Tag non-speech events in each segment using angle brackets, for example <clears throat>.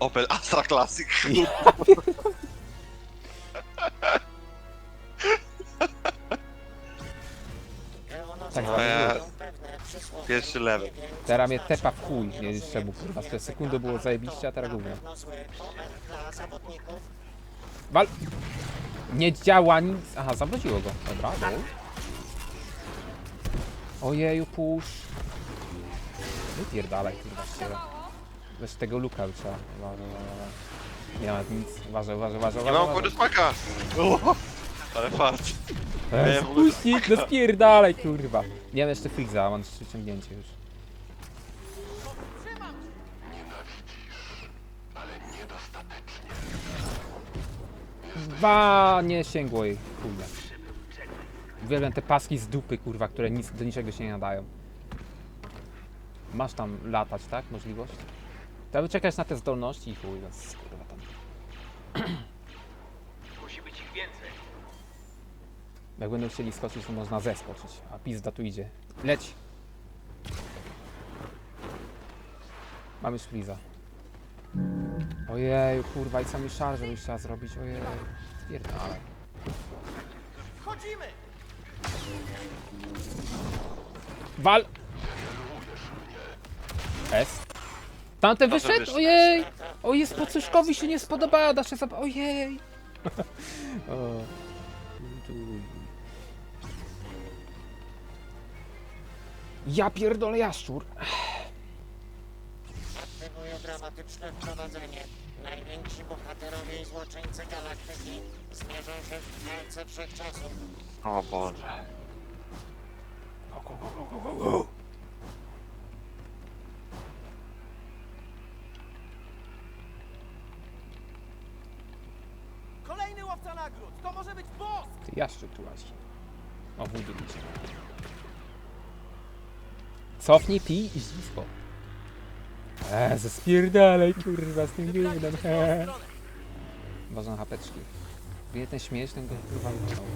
Opel Astra Classic. Tak, Eee, Pierwszy level. teraz mnie tepa w chuj, nie wiem czemu, kurwa, przez sekundę było zajebiście, a teraz gówno. Wal! Nie działa nic. Aha, zawróciło go. Dobra, go. Ojeju, push. Wypierdalaj, kurwa, ściele. Weź tego luka trzeba. Uważaj, uważaj, uważaj. Nie ma nic. Uważaj, uważaj, uważaj, Nie uważaj. mam uważaj. podespaka. <laughs> Ale fart. Ej, Ja w ogóle- Spuścić, no spierdalaj, kurwa. Nie mam jeszcze Freeza, mam jeszcze ciągnięcie już. Dwa nie sięgło jej, chuja. Uwielbiam te paski z dupy, kurwa, które nic, do niczego się nie nadają. Masz tam latać, tak? Możliwość? To wyczekać na te zdolności i chuj, was, kurwa tam. <clears throat> Musi być ich więcej. Jak będą chcieli skoczyć, to można zeskoczyć. A pizda tu idzie. Leć! Mamy szpliza. Ojej, kurwa, i sami szarże byś trzeba zrobić. Ojej, spierdalaj. Wchodzimy! Wal! S. Tamten wyszedł? wyszedł. Ojej! O, jest pocyszkowi się nie spodobała, da się zab... Ojej! <laughs> o. Ja pierdolę jaszczur. Aktywuję dramatyczne wprowadzenie. Najwięksi bohaterowie i złoczyńcy galaktyki zmierzą się w walce wszechczasów. O Boże. Kolejny łowca nagród! To może być boss! Ty jaszczur tu łazi. O, wódy liczy. Cofnij, pij i ślisko. Eee, zespierdalaj, kurwa, z tym gównem. he. Ważne hapeczki. Wie ten śmieć, ten go kurwa wypchnął.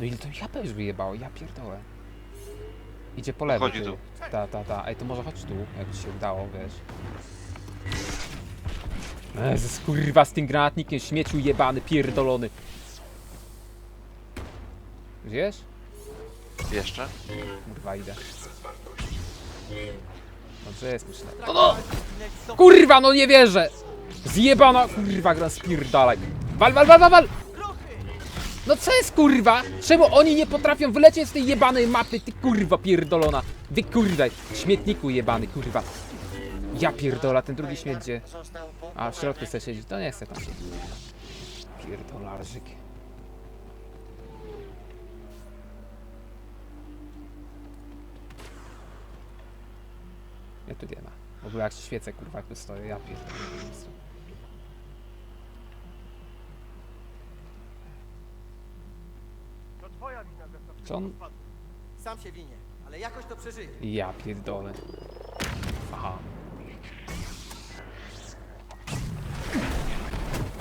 No ile to HP już wyjebało, ja pierdolę. Idzie po lewo, Chodzi tu. Ta, ta, ta. Ej, to może chodź tu, jak ci się udało, wiesz. Jezus, kurwa, z tym granatnikiem, śmieciu jebany, pierdolony. Wiesz? Jeszcze? Kurwa, idę. Dobrze jest, myślę. No, no! Kurwa, no nie wierzę! Zjebana, kurwa, gra spierdalaj. Wal, wal, wal, wal, wal! No co jest, kurwa? Czemu oni nie potrafią wylecieć z tej jebanej mapy, ty kurwa pierdolona? Wy kurwa, śmietniku jebany, kurwa. Ja pierdola, ten drugi śmieć gdzie? A, w środku chce siedzieć, to nie chcę tam siedzieć. Pierdolarzyk. Ja tu nie ma. W ogóle jak się świecę, kurwa, jak tu stoję, ja pierdolę. Co on? Sam się winie, ale jakoś to przeżyje. Ja pierdolę. Aha.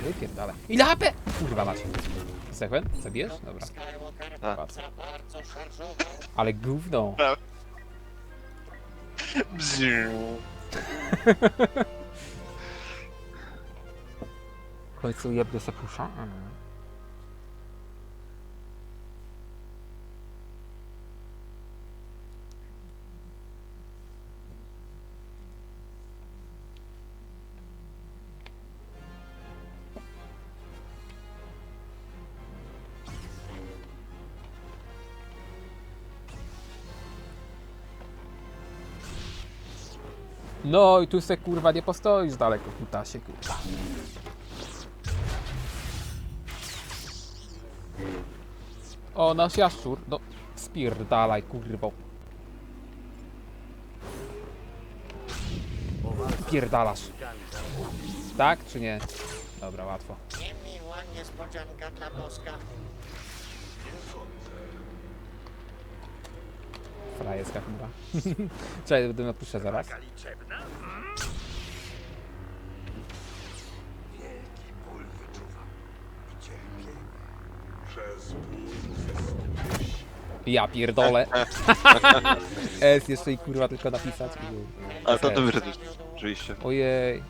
Wypierdolę. Ile HP? Kurwa macie. Sekwen? Zabijesz? Dobra. Tak. Ale gówno. Bziu. W końcu jebnę se pusza? No i tu se kurwa nie postoisz daleko, kutasie kurwa. O, nasz jaszczur. No, spierdalaj, kurwo. Pierdalasz. Tak, czy nie? Dobra, łatwo. Niemiła niespodzianka dla boska. Frajerska chmura. <laughs> Czekaj, będę napuszczę zaraz. Ja pierdolę. <laughs> S jeszcze i kurwa tylko napisać. Ale to S. dobry. Oczywiście. Ojej.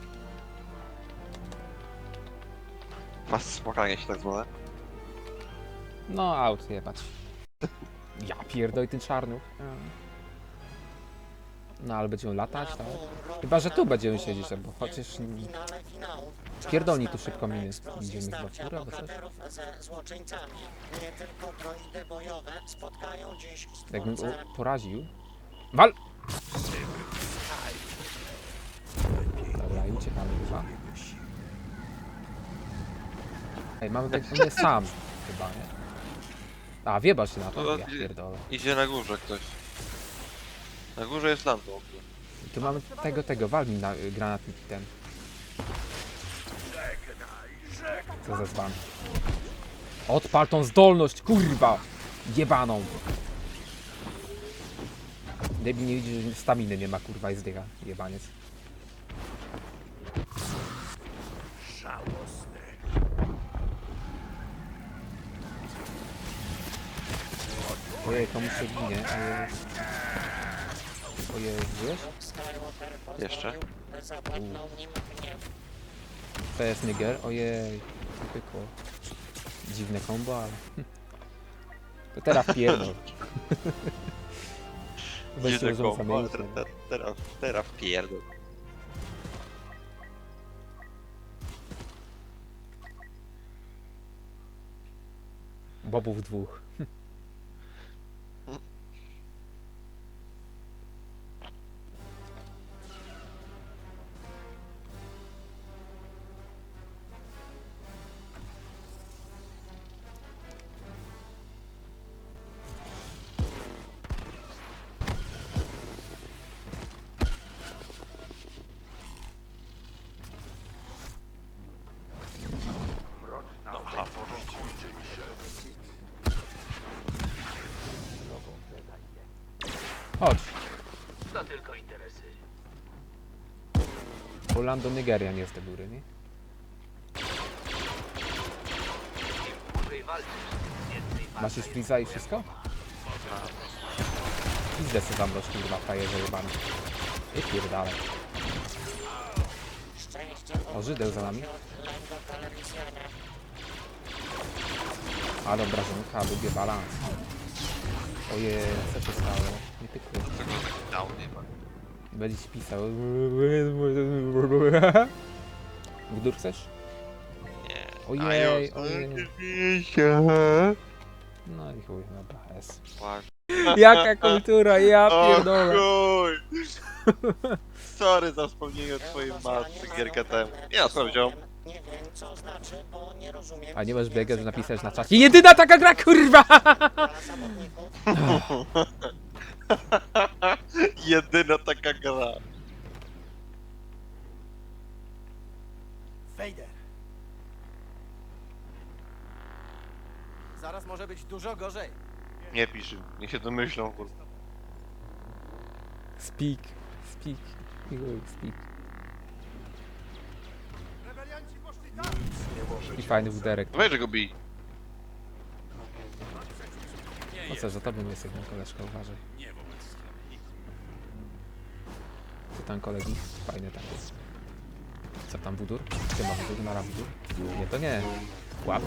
Was spłakanie się tak zwane. No, aut jebać. Ja pierdolę ten czarnuch. No, ale będziemy latać, tak? Chyba, że tu będziemy siedzieć, bo chociaż... Pierdolnij tu szybko wyjątkowy Idziemy chyba w górę coś. Nie Jakbym go poraził. Wal! Dobra, i uciekamy chyba. Ej, mamy tak on jest sam chyba, nie? A, wieba się na to? Ja pierdolę. Idzie na górze ktoś. Na górze jest lando. I tu mamy tego, tego, walnij na y, granatnik ten. Co za zban. Odpal tą zdolność, kurwa! Jebaną! Debil nie widzi, że staminy nie ma, kurwa, i zdycha. Jebaniec. Ojej, komuś się ginie. Ojej. Ojej, wiesz? Jeszcze? To jest Niger. Ojej, pykło. Dziwne kombo, ale... <laughs> To teraz pierdol. <laughs> Weź się Idzie rozum kombo, ale zamienić. te- te- Teraz, teraz pierdol. Bobów dwóch. Orlando Nigerian jest do góry, nie? Masz już Friza i wszystko? Pizdę sobie tam roz, kurwa, frajerze jebany. Pierdalaj. Szczęście O, Żydeł za nami. Ale obrażonka, lubię balans. Ojej, co się stało? Nie pykło. Tego dał nie ma. Będzie ci pisał. Wódur chcesz? Nie. Ojej, ojej. No i chuj, dobra, S. Płak. Jaka kultura, ja pierdolę. <laughs> Sorry za wspomnienie o twojej matce gierkę temu. Ja sprawdziłem. przysłowie. Nie wiem co znaczy, bo nie rozumiem. A nie masz biegać, że napisać na czacie. Jedyna taka gra, kurwa! <laughs> <laughs> Jedyna taka gra. Vader. Zaraz może być dużo gorzej. Nie pisz, im, niech się domyślą, kurwa. Speak, speak, speak. I fajny wuderek. Weź, że go bij. No co, za tobą jest jeden koleżka, uważaj. Co tam kolegi? Fajny tam jest. Co tam wudur? Ty ma wudur, na wudur? Nie, to nie. Łap.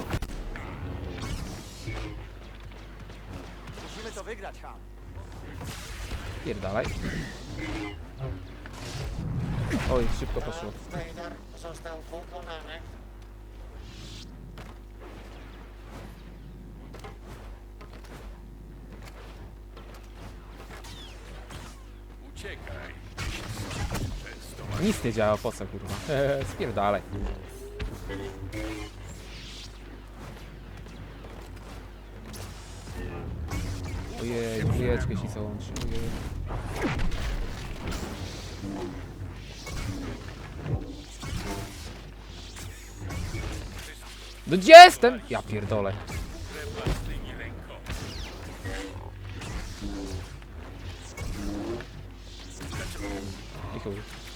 Musimy to wygrać, Ham. Pierdalaj. Oj, szybko poszło. Vader został. Nic nie działa, po co kurwa? <laughs> Spierdalaj. Ojej, dwójeczkę się załączy. Ojej. No gdzie jestem? Ja pierdolę. I.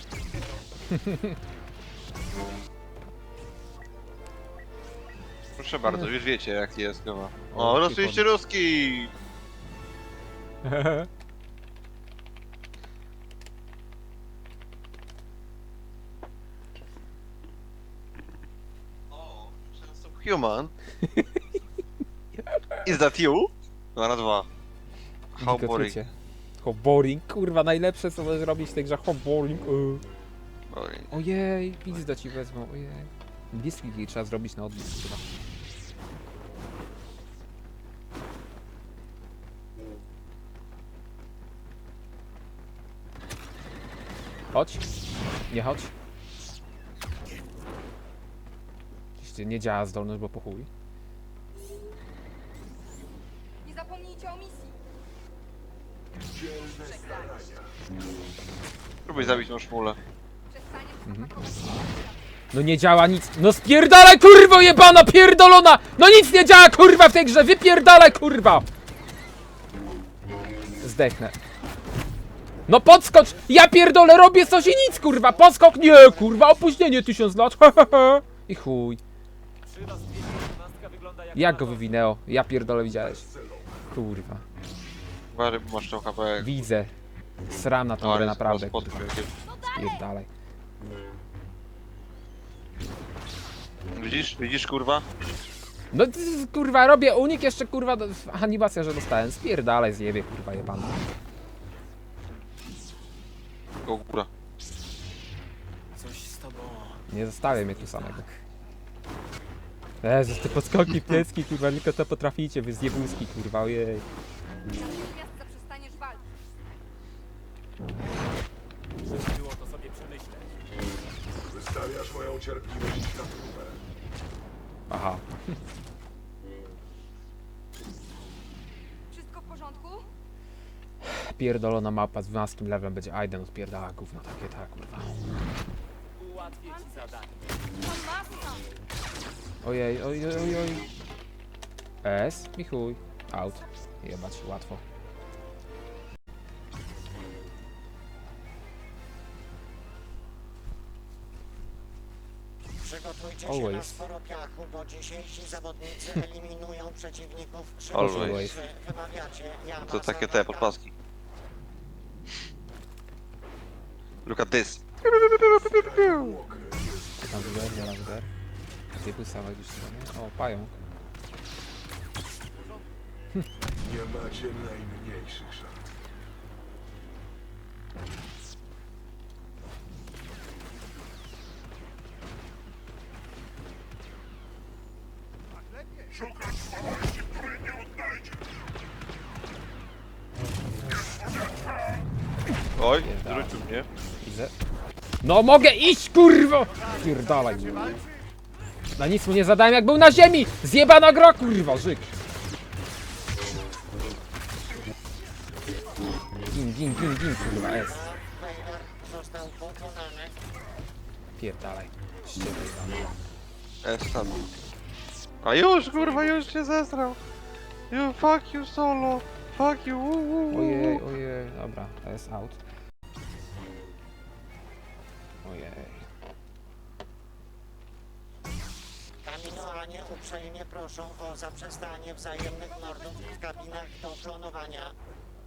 <laughs> Proszę bardzo, już wiecie jak jest chyba. O, O, rosyjski ruski! <laughs> O, human. <laughs> Is that you? Dwa na dwa. How boring. Hoboring, kurwa, najlepsze co możesz robić w tej grze, hoboring. Yy. Ojej, pizda ci wezmą, ojej. Bliski trzeba zrobić na odbiór chyba. Chodź. Nie chodź. Oczywiście nie działa zdolność, bo po chuj. Nie zapomnijcie o misji. Próbuj zabić tą szmulę. Mhm. No nie działa nic. No spierdalaj kurwo jebana pierdolona! No nic nie działa kurwa w tej grze! Wypierdalaj kurwa! Zdechnę. No podskocz! Ja pierdolę robię coś i nic kurwa! Podskok nie kurwa! Opóźnienie tysiąc lat! <laughs> I chuj. Przy was 212 wygląda jak go wywinęło? Ja pierdolę widziałeś. Kurwa. Uważaj, bo masz tą HP. Widzę. Sram na tą No, grę naprawdę. Spierdalaj. Widzisz? Widzisz kurwa? No ty, kurwa robię unik jeszcze kurwa do- animacja, że dostałem. Spierdalaj zjebie kurwa jebana. Go góra. Coś z tobą. Nie zostawię mnie tu samego. Jezus, te podskoki <laughs> plecki, kurwa, tylko to potraficie, wy zjebulski, kurwa, ojej. Zaprzestaniesz walki. Cierpliwość na próbę. Aha. Wszystko w porządku? Pierdolona mapa z 12 levelem będzie Aiden odpierdala gówno takie, tak, kurwa. Ułatwię ci zadanie. Masa. Ojej, ojej, ojej, ojej. S, i chuj. Out. Jebać, łatwo. Przygotujcie się na Always. sporo piachu, bo dzisiejsi zawodnicy <laughs> eliminują przeciwników Always. szybciej. Wy Wymawiacie To takie te podpaski. Look at this. Tam wyder, zaraz wyder. Zjebusa gdzieś tam. O, pająk. Nie macie najmniejszych szans. Widzę. No mogę iść, kurwo! Pierdalaj. Na nic mu nie zadałem, jak był na ziemi! Zjebana gra, kurwa, żyk. Gin, gin, gin, gin, kurwa, pokonany. Pierdalaj. Ściebaj S tam. A już kurwa, już się zesrał. You fuck you solo. Fuck you. Ojej, ojej, dobra, S out. Ojej. Kaminoanie uprzejmie proszą o zaprzestanie wzajemnych mordów w kabinach do klonowania.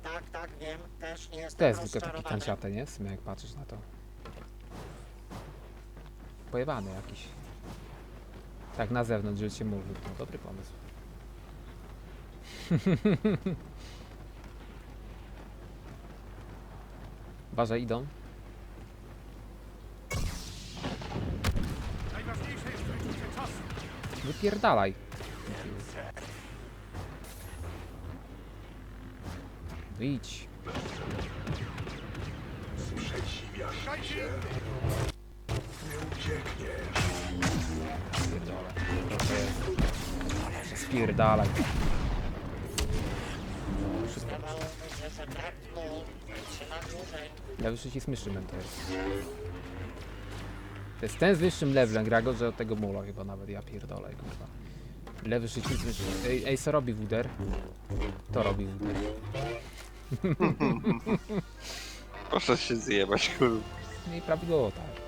Tak, tak, wiem, też nie To jestem jest tylko taki rozczarowany. nie? W sumie jak patrzysz na to. Pojebany jakiś. Tak na zewnątrz, żeby się mógł wypchnął. Dobry pomysł. <laughs> Uważaj, idą. Wypierdalaj. Idź. Sprzeciwiasz się? Nie uciekniesz. Proszę. Spierdalaj. Lewy przycisk myszy to jest. To jest ten z wyższym levelem, gra gorzej od tego mula chyba nawet, ja pierdolę, kurwa. Lewy przycisk myszy. Ej, ej co robi Wuder? To robi Wuder. Proszę się zjebać kurwa. No i prawidłowo tak.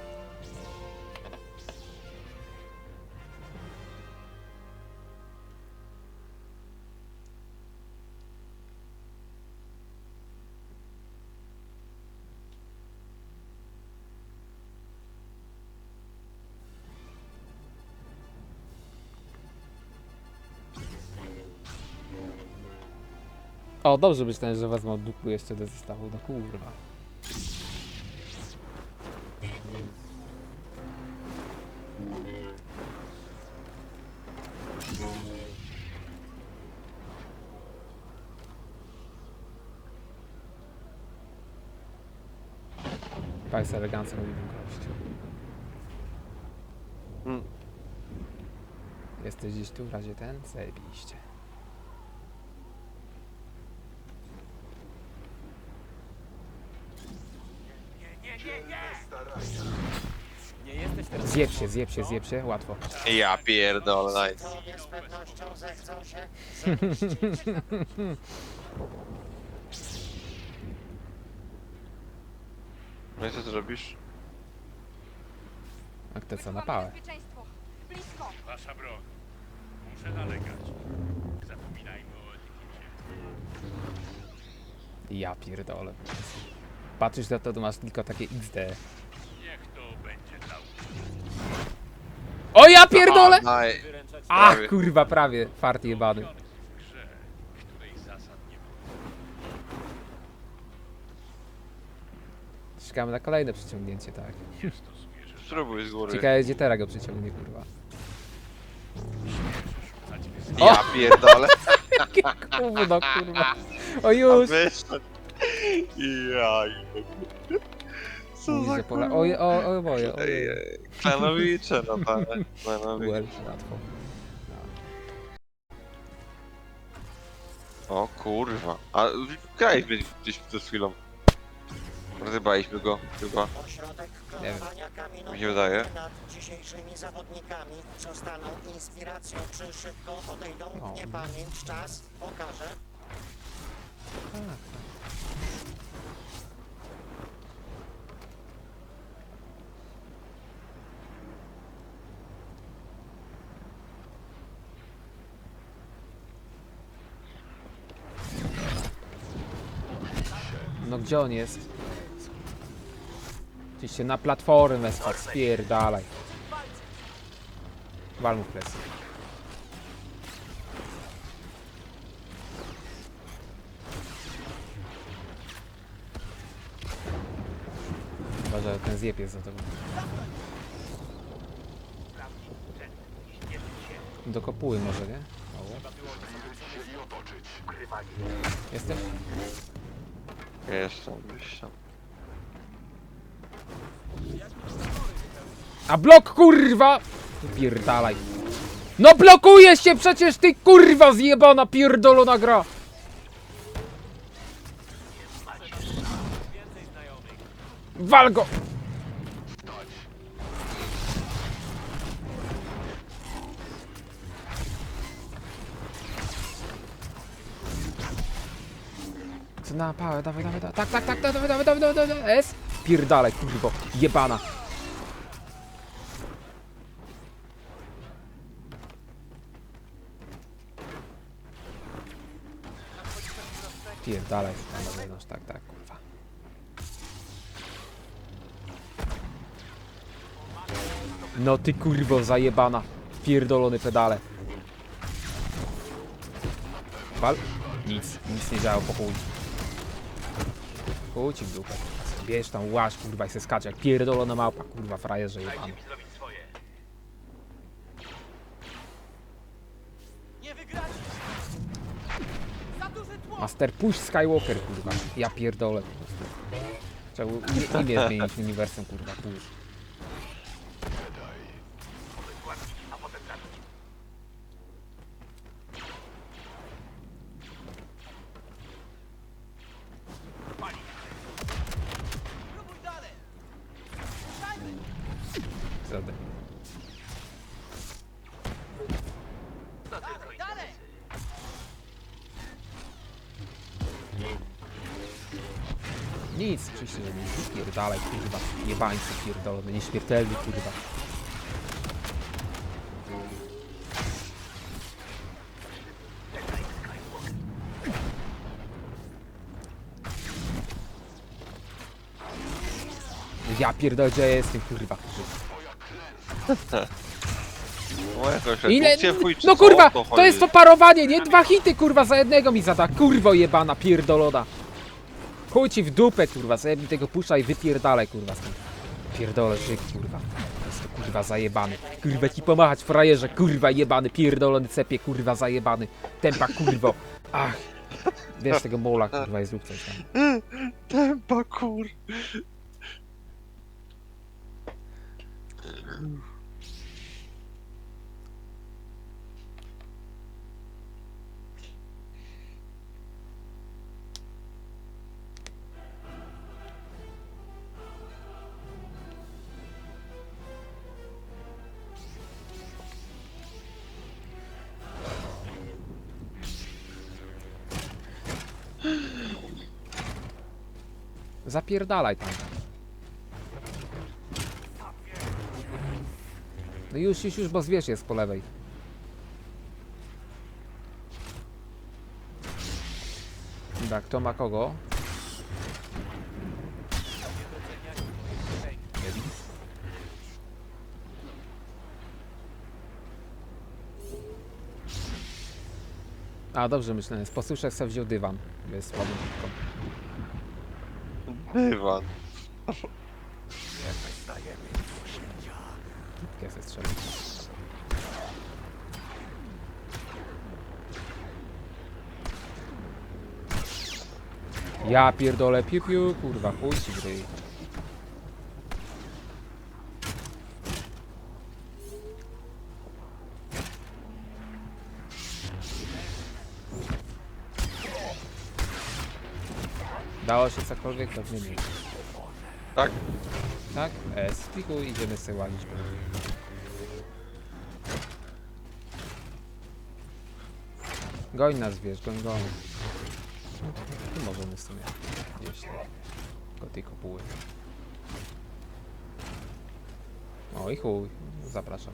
O, dobrze myślałem, że wezmę duchu jeszcze do zestawu, no kurwa. Tak, z elegancją mówił gościu. Mm. Jesteś gdzieś tu w razie ten? Zajebiście. Zjeb się, zjeb się, zjeb się, łatwo. Ja pierdolę, nice. Z pewnością zechcą się No i co ty robisz? A kto co, na pałę? bezpieczeństwo. Blisko. Wasza broń. Muszę nalegać. Zapominajmy o etykiecie. Ja pierdolę. Patrzysz na to, to masz tylko takie XD. O ja pierdolę! Ach prawie. kurwa, prawie. Fart jebany. Czekamy na kolejne przyciągnięcie, tak. Spróbuj z góry. Ciekawe gdzie teraz go przyciągnie, kurwa. Ja pierdolę. <laughs> Gówno, kurwa. O już! Wyszedł. Ja. Co Mówi, za że pola... kurwa. O, o, o, boję, o, Ej, ej, Klanowicze, no tak. Klanowicze. Łatwo. O kurwa. A graliśmy gdzieś przed chwilą. Rozjebaliśmy go chyba. Ośrodek Nie wiem. klonowania Mi się wydaje. nad dzisiejszymi zawodnikami zostaną inspiracją, czy szybko odejdą O. w niepamięć. Czas pokaże. No gdzie on jest? Oczywiście na platformę spadł, spierdalaj. Wal mu w plecy. Uważaj, ten zjeb jest za tobą. Dokopuły może, nie? Jesteś? Jeszcze, gdzieś. A blok kurwa! Pierdalaj. No blokujesz się przecież ty kurwa zjebana pierdolona gra! Wal na pałę, dawaj, dawaj, dawaj, tak, tak, tak, dawaj, dawaj, dawaj, dawaj, dawaj, S? Pierdalaj, kurwo, jebana. Pierdalaj, zewnątrz, tak, tak, kurwa. No ty kurwo zajebana, pierdolony pedale. Wal? Nic, nic nie działo, po chuj. Chuj ci w dupę. Bierz tam łaź, kurwa, i se skacz jak pierdolona małpa, kurwa, frajerze jebany. Master Push Skywalker, kurwa. Ja pierdolę po prostu. Trzeba imię zmienić uniwersum, kurwa, push. Interesy. Nic, oczywiście, że nie. Pierdalaj, kurwa. Jebańcy pierdolony, nieśmiertelny, kurwa. Ja pierdolę, gdzie ja jestem, kurwa. No jakoś Ile? chuj, czy No co? kurwa, O to jest to parowanie, nie? Dwa hity kurwa za jednego mi zada. Kurwo jebana, pierdolona. Chuj ci w dupę kurwa, mi tego puszcza i wypierdalaj kurwa stąd. Pierdolę żyk kurwa. Jest to kurwa zajebany. Kurwa ci pomachać frajerze, kurwa jebany, pierdolony cepie, kurwa zajebany. Tempa kurwo. Ach. Wiesz tego mola kurwa i zrób coś tam. Tempa kur... Zapierdalaj tam. No już, już, już, bo zwierz jest po lewej. Dobra, kto ma kogo? A, dobrze myślę. Posłyszę, sobie wziął dywan. Jest słabą piłką. Dywan. Strzelę. Ja pierdolę piu piu, kurwa, chuj ci. Dało się cokolwiek? Pewnie nie. Tak? Tak? E, spikuj, idziemy sobie łazić. Goń nas, wiesz, goń, goń. Tu możemy w sumie gdzieś. Tylko tej kopuły. O i chuj, zapraszam.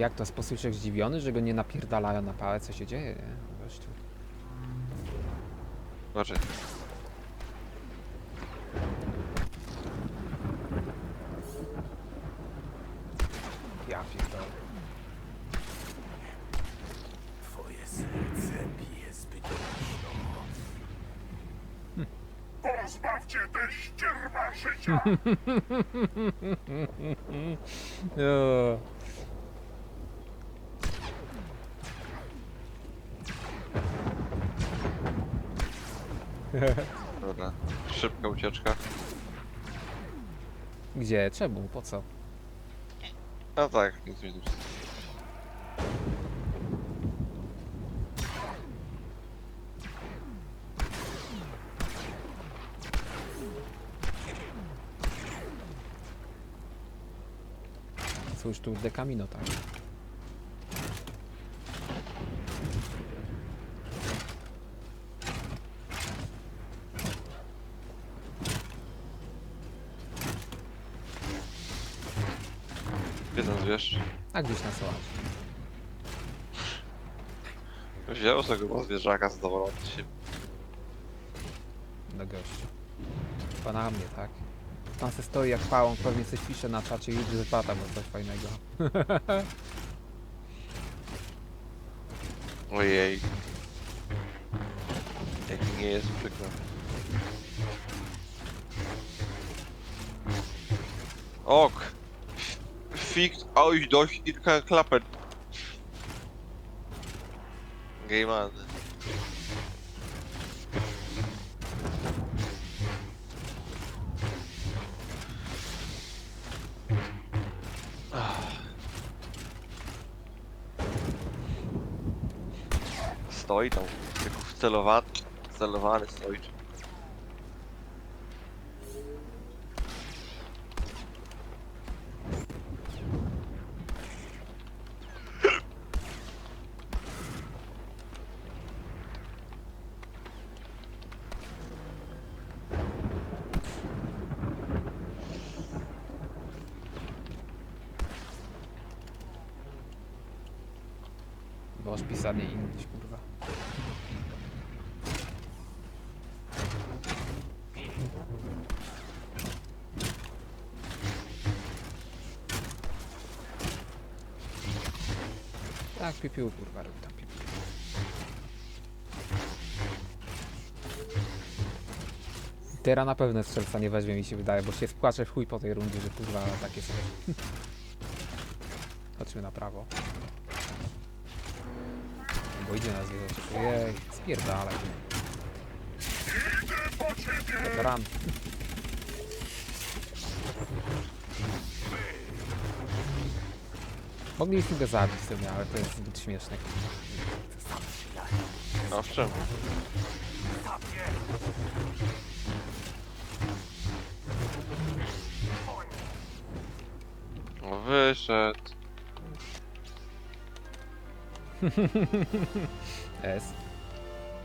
Jak to, sposłyszek zdziwiony, że go nie napierdalają na pałę? Co się dzieje? nie? Gościu. Znaczy, Ja pierdolę. Twoje serce bije zbyt głośno. Pozbawcie te ścierwa życia! <laughs> dobra. Szybka ucieczka. Gdzie? Czemu? Po co? A tak, nic mi tu. Cóż tu dekamino tak. Ten zwierz? A gdzieś na sołach. Wziął sobie go zwierzaka zadowolony się. Do gościa. Chyba na mnie, tak? Pan se stoi jak pałą, pewnie coś pisze na czacie już zapata, bo coś fajnego. <laughs> Ojej. Jaki nie jest przykro. Ok. Euch durch Irka Klappen. Game on. Stoi tam, jak wcelowany, wcelowany stoi. Bo już pisanie innyś, kurwa. Tak, pipiu, kurwa, robi tam pipiu. Teraz na pewno strzelca nie weźmie, mi się wydaje, bo się spłaczę w chuj po tej rundzie, że kurwa takie sobie. <laughs> Chodźmy na prawo. Bo idzie nas zjeżdżać. Ojej, spierdalaj. Weteran. Mogliśmy go zabić w sumie, ale to jest zbyt śmieszne. A w czym? O, wyszedł. <laughs> S.